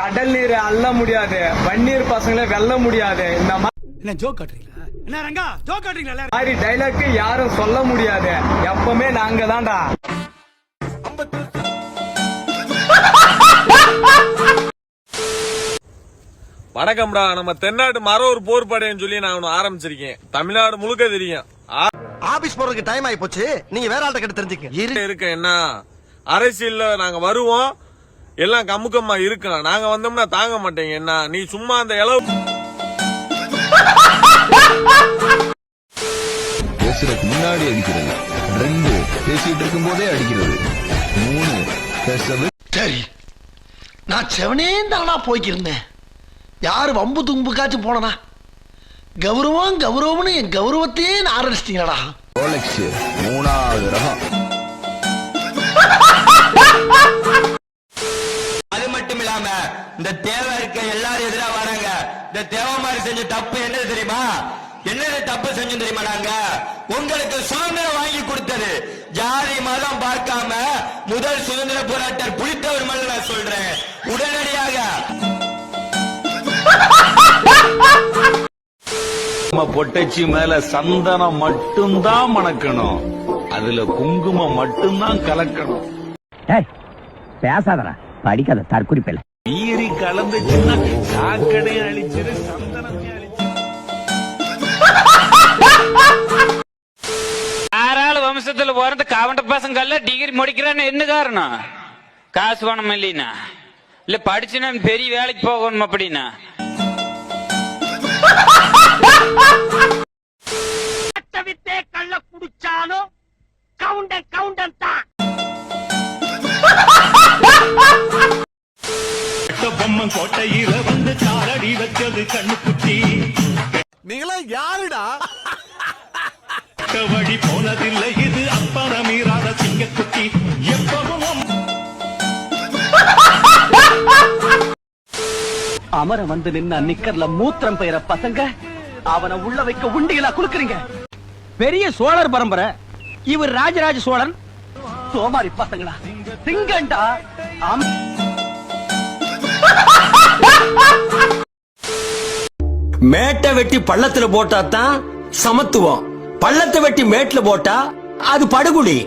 கடல் நீர் அள்ள முடியாது வன்னீர் பசங்களை வெல்ல முடியாது. இந்த என்ன ஜோக் காட்டுறீங்களா? என்ன ரங்கா? ஜோக் காட்டுறீங்களா மாதிரி டைலாக் யாரும் சொல்ல முடியாது. எப்பவுமே நாங்க தான்டா. வணக்கம்டா. நம்ம தென்னாட்டு மரவர் போர் படைன்னு சொல்லி நான் ஒண்ணு ஆரம்பிச்சிருக்கேன். தமிழ்நாடு முழுக்க தெரியும். ஆபீஸ் போறதுக்கு டைம் ஆயி போச்சு. நீங்க வேற ஆள்கிட்ட கிட்ட தெரிஞ்சுக்க இரு இருக்க என்ன அரசியல்ல நாங்க வருவோம். எல்லாம் கமுக்கமா இருக்கலாம் நாங்க வந்தோம்னா தாங்க மாட்டேங்க என்ன? நீ சும்மா அந்த இளவு பேசுறதுக்கு முன்னாடி அடிக்கிறது ரெண்டு பேசிட்டு இருக்கும் போதே அடிக்கிறது. மூணு பேசவே சரி. நான் செவனே தானா போய்க்கிருந்தேன். யாரு வம்பு தும்புக்காச்சும் போனனா? கௌரவம் கௌரவம்னு என் கௌரவத்தையே ஆரம்பிச்சிட்டீங்களா ரோலெக்ஸ் மூணாவது ரகம். இல்லாம இந்த தேவை இருக்க எல்லாரும் எதிரா வராங்க இந்த தேவமாரி செஞ்ச தப்பு என்னது தெரியுமா? என்னது தப்பு செஞ்சு தெரியுமா நாங்க? உங்களுக்கு சுதந்திரம் வாங்கி கொடுத்தது. ஜாதி மதம் பார்க்காம முதல் சுதந்திர போராட்டர் புலித்தவர் மேல நான் சொல்றேன். உடனடியாக. நம்ம பொட்டச்சி மேல சந்தனம் மட்டும்தான் மணக்கணும். அதுல குங்குமம் மட்டும்தான் கலக்கணும். பேசாதடா. படிக்காத தற்குறிப்பில்லை ஈரி கலந்துச்சுன்னா அழிச்சிரு ஆறாள் வம்சத்துல பிறந்து கவண்ட பசங்கள்ல டிகிரி முடிக்கிறான்னு என்ன காரணம்? காசு பணம் இல்லைன்னா? இல்ல படிச்சு நான் பெரிய வேலைக்கு போகணும் அப்படின்னா? பொம்மன் கோட்டையில வந்து சாரடி வச்சது கண்ணுக்குட்டி. நீங்களா யாருடா? வழி போனதில்லை இது அப்பன மீறாத சிங்கக்குட்டி. எப்பவும் அமர வந்து நின்ன நிக்கர்ல மூத்திரம் பெயர பசங்க அவனை உள்ள வைக்க உண்டிகளா குடுக்குறீங்க பெரிய சோழர் பரம்பரை இவர் ராஜராஜ சோழன். சோமாரி பசங்களா? சிங்கண்டா? மேட்டை வெட்டி பள்ளத்துல போட்டா தான் சமத்துவம். பள்ளத்தை வெட்டி மேட்ல போட்டா அது படுகுழி